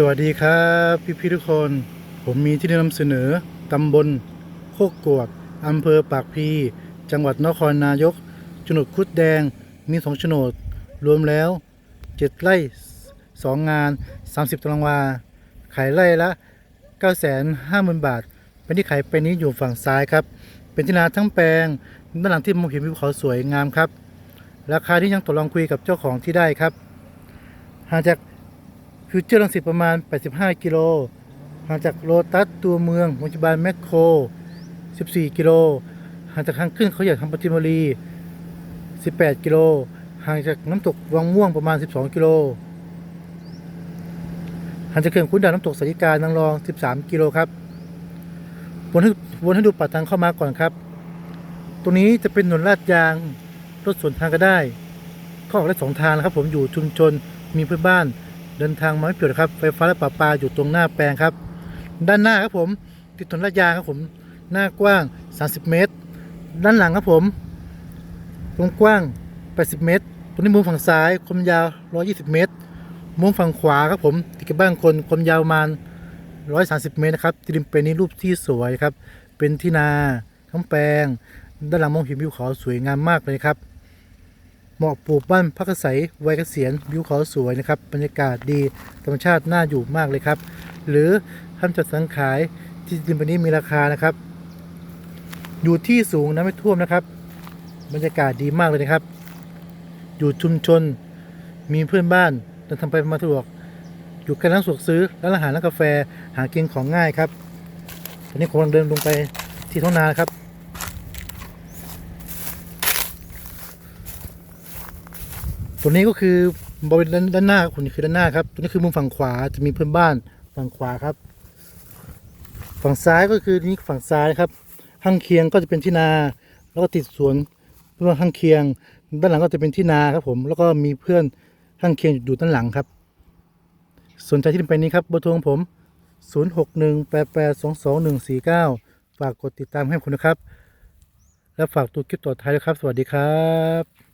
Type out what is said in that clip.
สวัสดีครับพี่พี่ทุกคน ผมมีที่นำเสนอตำบลโคกกวกอำเภอปากพี จังหวัดนครนายกโฉนดคุดแดงมีสองโฉนด รวมแล้ว 7 ไร่ 2 งาน 30ตารางวา ขายไร่ละ 950,000 บาท เป็นที่ขายเป็นนี้อยู่ฝั่งซ้ายครับ เป็นที่นาทั้งแปลงด้านหลังที่มองเห็นวิวเขาสวยงามครับ ราคาที่ยังต่อรองคุยกับเจ้าของที่ได้ครับห่างจาก ฟิวเจอร์ลังสิตประมาณ 85 กิโลห่างจากโลตัสตัวเมืองโรงพยาบาลแมคโคร 14 กิโลห่างจากทางขึ้นเขาใหญ่ทางปฏิมารี 18 กิโลห่างจากน้ำตกวังม่วงประมาณ 12 กิโลห่างจากเขื่อนขุนด่านน้ำตกสาริกานางรอง 13 กิโลครับวนให้วนให้ดูปากทางเข้ามาก่อนครับ ตรงนี้จะเป็นถนนลาดยางรถสวนทางก็ได้ เข้าออกได้สองทางนะครับ ผมอยู่ชุมชนมีเพื่อนบ้าน เดินทางมาไม่เปลี่ยนครับไฟฟ้าและประปาอยู่ตรงหน้าแปลงครับ ด้านหน้าครับผม ติดถนนลาดยางครับผม หน้ากว้าง 30 เมตร ด้านหลังครับผมตรงกว้าง 80 เมตรตรงนี้มุมฝั่งซ้ายความยาว 120 เมตร มุมฝั่งขวาครับผมติดกับบ้านคนความยาวประมาณ 130 เมตรนะครับที่ดินเป็นนี้รูปที่สวยครับ เป็นที่นาทั้งแปลง ด้านหลังมองเห็นวิวเขาสวยงามมากเลยครับ เหมาะปลูกบ้านพักอาศัยวัยเกษียณวิวเขาสวยนะครับ บรรยากาศดีธรรมชาติน่าอยู่มากเลยครับ หรือทำจัดสังขายที่ดินวันนี้มีราคานะครับ อยู่ที่สูงนะไม่ท่วมนะครับ บรรยากาศดีมากเลยนะครับ อยู่ชุมชนมีเพื่อนบ้านเดินทางไปมาสะดวก อยู่ใกล้ร้านสะดวกซื้อร้านอาหารร้านกาแฟหากินของง่ายครับตอนนี้ผมกำลังเดินลงไปที่ท้องนานครับ ตัวนี้ก็คือบริเวณด้านด้านหน้าคุณคือด้านหน้าครับตัวนี้คือมุมฝั่งขวาจะมีเพื่อนบ้านฝั่งขวาครับ ฝั่งซ้ายก็คือนี่ฝั่งซ้ายครับข้างเคียงก็จะเป็นที่นา แล้วก็ติดสวนเพื่อนข้างเคียง ด้านหลังก็จะเป็นที่นาครับผมแล้วก็มีเพื่อนข้างเคียงอยู่ด้านหลังครับ สนใจที่ดินไปนี้ครับเบอร์โทรของผม 0618822149 ฝากกดติดตามให้ผมนะครับ และฝากตัวคลิปต่อท้ายด้วยครับ สวัสดีครับ